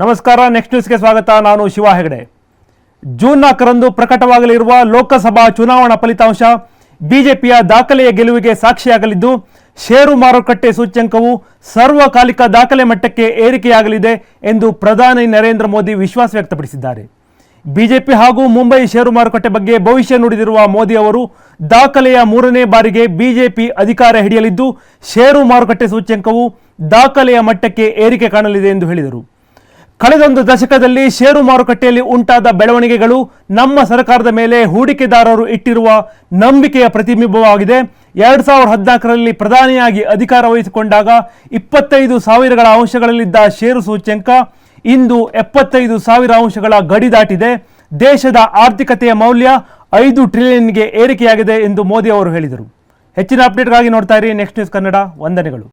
ನಮಸ್ಕಾರ ನೆಕ್ಸ್ಟ್ ನ್ಯೂಸ್ಗೆ ಸ್ವಾಗತ. ನಾನು ಶಿವ ಹೆಗಡೆ. ಜೂನ್ ನಾಲ್ಕರಂದು ಪ್ರಕಟವಾಗಲಿರುವ ಲೋಕಸಭಾ ಚುನಾವಣಾ ಫಲಿತಾಂಶ ಬಿಜೆಪಿಯ ದಾಖಲೆಯ ಗೆಲುವಿಗೆ ಸಾಕ್ಷಿಯಾಗಲಿದ್ದು, ಷೇರು ಮಾರುಕಟ್ಟೆ ಸೂಚ್ಯಂಕವು ಸರ್ವಕಾಲಿಕ ದಾಖಲೆ ಮಟ್ಟಕ್ಕೆ ಏರಿಕೆಯಾಗಲಿದೆ ಎಂದು ಪ್ರಧಾನಿ ನರೇಂದ್ರ ಮೋದಿ ವಿಶ್ವಾಸ ವ್ಯಕ್ತಪಡಿಸಿದ್ದಾರೆ. ಬಿಜೆಪಿ ಹಾಗೂ ಮುಂಬೈ ಷೇರು ಮಾರುಕಟ್ಟೆ ಬಗ್ಗೆ ಭವಿಷ್ಯ ನುಡಿದಿರುವ ಮೋದಿ ಅವರು ದಾಖಲೆಯ ಮೂರನೇ ಬಾರಿಗೆ ಬಿಜೆಪಿ ಅಧಿಕಾರ ಹಿಡಿಯಲಿದ್ದು, ಷೇರು ಮಾರುಕಟ್ಟೆ ಸೂಚ್ಯಂಕವು ದಾಖಲೆಯ ಮಟ್ಟಕ್ಕೆ ಏರಿಕೆ ಕಾಣಲಿದೆ ಎಂದು ಹೇಳಿದರು. ಕಳೆದೊಂದು ದಶಕದಲ್ಲಿ ಷೇರು ಮಾರುಕಟ್ಟೆಯಲ್ಲಿ ಉಂಟಾದ ಬೆಳವಣಿಗೆಗಳು ನಮ್ಮ ಸರ್ಕಾರದ ಮೇಲೆ ಹೂಡಿಕೆದಾರರು ಇಟ್ಟಿರುವ ನಂಬಿಕೆಯ ಪ್ರತಿಬಿಂಬವಾಗಿದೆ. ಎರಡ್ ಸಾವಿರದ ಹದಿನಾಲ್ಕರಲ್ಲಿ ಪ್ರಧಾನಿಯಾಗಿ ಅಧಿಕಾರ ವಹಿಸಿಕೊಂಡಾಗ ಇಪ್ಪತ್ತೈದು ಸಾವಿರಗಳ ಅಂಶಗಳಲ್ಲಿದ್ದ ಷೇರು ಸೂಚ್ಯಂಕ ಇಂದು ಎಪ್ಪತ್ತೈದು ಸಾವಿರ ಅಂಶಗಳ ಗಡಿ ದಾಟಿದೆ. ದೇಶದ ಆರ್ಥಿಕತೆಯ ಮೌಲ್ಯ ಐದು ಟ್ರಿಲಿಯನ್ಗೆ ಏರಿಕೆಯಾಗಿದೆ ಎಂದು ಮೋದಿ ಅವರು ಹೇಳಿದರು. ಹೆಚ್ಚಿನ ಅಪ್ಡೇಟ್ಗಾಗಿ ನೋಡ್ತಾ ಇರಿ ನೆಕ್ಸ್ಟ್ ನ್ಯೂಸ್ ಕನ್ನಡ. ವಂದನೆಗಳು.